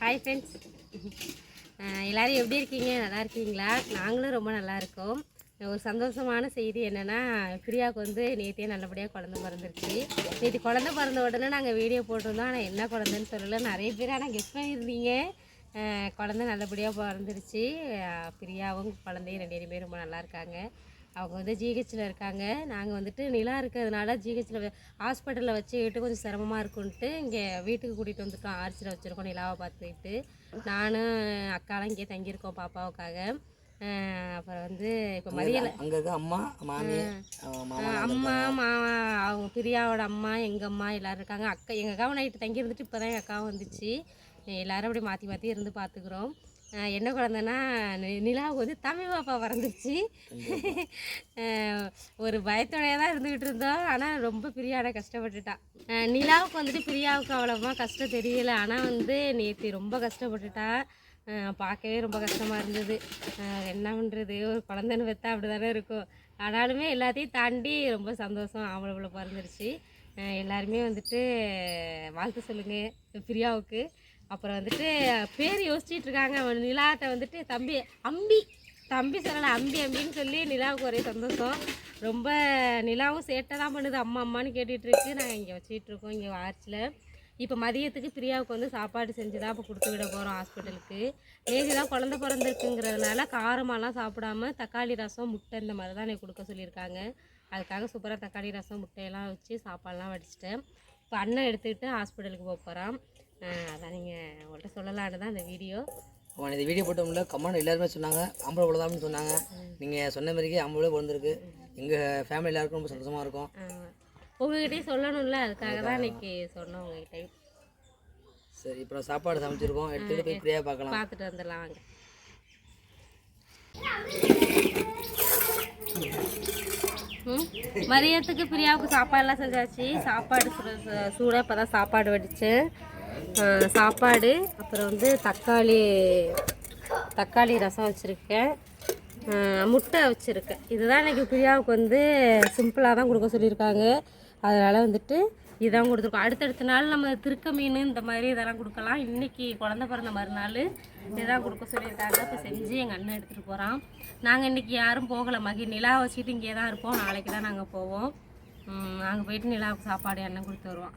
Hi friends எல்லோரும் எப்படி இருக்கீங்க? நல்லா இருக்கீங்களா? நாங்களும் ரொம்ப நல்லா இருக்கோம். ஒரு சந்தோஷமான செய்தி என்னென்னா பிரியாவுக்கு வந்து நேற்றே நல்லபடியாக குழந்த பிறந்துருச்சு. நேற்று குழந்த பிறந்த உடனே நாங்கள் வீடியோ போட்டிருந்தோம். ஆனால் என்ன குழந்தைன்னு சொல்லலை நிறைய பேர் ஆனால் கெஸ் பண்ணியிருந்தீங்க. குழந்த நல்லபடியாக பிறந்துருச்சு. பிரியாவும் குழந்தையும் ரெண்டு பேரும் ரொம்ப நல்லா இருக்காங்க. அவங்க வந்து ஜிஹெச்சில் இருக்காங்க. நாங்கள் வந்துட்டு நிலா இருக்கிறதுனால ஜிஹெச்சில் ஹாஸ்பிட்டலில் வச்சுக்கிட்டு கொஞ்சம் சிரமமாக இருக்குன்ட்டு இங்கே வீட்டுக்கு கூட்டிகிட்டு வந்துட்டோம். ஆர்ச்சியில் வச்சுருக்கோம் நிலாவை பார்த்துக்கிட்டு. நானும் அக்காலாம் இங்கே தங்கியிருக்கோம் பாப்பாவுக்காக. அப்புறம் வந்து இப்போ மதியம் அங்க அம்மா அம்மா மாமா அவங்க பிரியாவோட அம்மா எங்கள் அம்மா எல்லாரும் இருக்காங்க. அக்கா எங்கள் அக்காவை நைட்டு தங்கி இருந்துட்டு இப்போ தான் எங்கள் அக்காவும் வந்துச்சு. எல்லாரும் அப்படி மாற்றி மாற்றி இருந்து பார்த்துக்குறோம் என்ன குழந்தைன்னா நி- நிலாவுக்கு வந்து தமிழ் பாப்பா பிறந்துச்சு ஒரு பயத்தோடயே தான் இருந்துக்கிட்டு இருந்தோம். ஆனால் ரொம்ப பிரியாட கஷ்டப்பட்டுட்டான் நிலாவுக்கு வந்துட்டு பிரியாவுக்கு அவ்வளோவா கஷ்டம் தெரியல. ஆனால் வந்து நேற்று ரொம்ப கஷ்டப்பட்டுட்டா. பார்க்கவே ரொம்ப கஷ்டமாக இருந்தது. என்ன பண்ணுறது ஒரு குழந்தைன்னு பெற்றா அப்படி தானே இருக்கும். ஆனாலுமே எல்லாத்தையும் தாண்டி ரொம்ப சந்தோஷம். அவளை இவ்வளோ பிறந்துருச்சு. எல்லாருமே வந்துட்டு வாழ்த்து சொல்லுங்கள் பிரியாவுக்கு. அப்புறம் வந்துட்டு பேர் யோசிச்சுட்டு இருக்காங்க நிலாட்ட வந்துட்டு தம்பி அம்பி தம்பி சொல்லலை அம்பி அம்பின்னு சொல்லி நிலாவுக்கு ஒரே சந்தோஷம். ரொம்ப நிலாவும் சேட்டை தான் பண்ணுது. அம்மா அம்மான்னு கேட்டுட்ருக்கு. நாங்கள் இங்கே வச்சிட்ருக்கோம் இங்கே ஆர்ச்சில். இப்போ மதியத்துக்கு பிரியாவுக்கு வந்து சாப்பாடு செஞ்சு தான் இப்போ கொடுத்து விட போகிறோம் ஹாஸ்பிட்டலுக்கு. நேற்று தான் குழந்த பிறந்திருக்குங்கிறதுனால காரமாலாம் சாப்பிடாம தக்காளி ரசம் முட்டை இந்த மாதிரி தான் எனக்கு கொடுக்க சொல்லியிருக்காங்க. அதுக்காக சூப்பராக தக்காளி ரசம் முட்டையெல்லாம் வச்சு சாப்பாடெலாம் வடிச்சிட்டேன். இப்போ அண்ணன் எடுத்துக்கிட்டு ஹாஸ்பிட்டலுக்கு போக போகிறான் அதான் நீங்கள் உங்கள்கிட்ட சொல்லலான்னு தான் இந்த வீடியோ. அவன் இந்த வீடியோ போட்டோம்ல கமெண்ட் எல்லாருமே சொன்னாங்க ஆம்பளை பிள்ளைதான்னு சொன்னாங்க. நீங்கள் சொன்ன மாதிரிக்கே ஆம்பளை பிறந்திருக்கு எங்கள் ஃபேமிலி எல்லாருக்கும் ரொம்ப சந்தோஷமாக இருக்கும். உங்ககிட்டயும் சொல்லணும்ல அதுக்காக தான் இன்னைக்கு சொன்னோம் உங்ககிட்டயும் சரி இப்போ சாப்பாடு சமைச்சிருக்கோம். எடுத்துகிட்டு போய் ஃப்ரீயாக பார்க்கலாம். பார்த்துட்டு வந்துடலாம் வாங்க. மதியத்துக்கு பிரியாவுக்கு சாப்பாடுலாம் செஞ்சாச்சு. சாப்பாடு சூடாக இப்போ தான் சாப்பாடு வடித்தேன் சாப்பாடு அப்புறம் வந்து தக்காளி தக்காளி ரசம் வச்சுருக்கேன். முட்டை வச்சுருக்கேன். இதுதான் இன்றைக்கி பிரியாவுக்கு வந்து சிம்பிளாக தான் கொடுக்க சொல்லியிருக்காங்க. அதனால் வந்துட்டு இதான் கொடுத்துருக்கோம். அடுத்தடுத்த நாள் நம்ம திருக்க மீன் இந்த மாதிரி இதெல்லாம் கொடுக்கலாம். இன்றைக்கி குழந்த பிறந்த மறுநாள் இதான் கொடுக்க சொல்லியிருக்காங்க. இப்போ செஞ்சு எங்கள் அண்ணன் எடுத்துகிட்டு போகிறான் நாங்கள் இன்னைக்கு யாரும் போகலை. மகி நிலா வச்சுட்டு இங்கே தான் இருப்போம். நாளைக்கு தான் நாங்கள் போவோம். அங்கே போயிட்டு நிலாவுக்கு சாப்பாடு எண்ணெய் கொடுத்து வருவோம்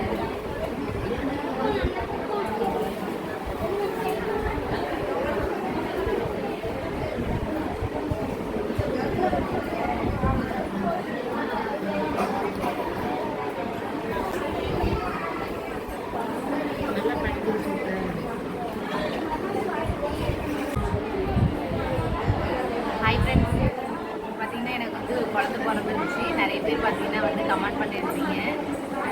ஹாய் ஃப்ரெண்ட்ஸ் பார்த்தீங்கன்னா எனக்கு வந்து குழந்த இருந்துச்சு நிறைய பேர் பார்த்தீங்கன்னா வந்து கமெண்ட் பண்ணியிருந்தீங்க.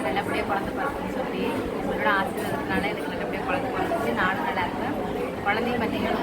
நல்லபடியாக குழந்த பிறக்குன்னு சொல்லி உங்களோட ஆசீர்வாதத்தினால எனக்கு நல்லபடியாக குழந்த பிறந்துச்சு. நானும் நல்லா இருக்கேன். குழந்தையும் பார்த்தீங்கன்னா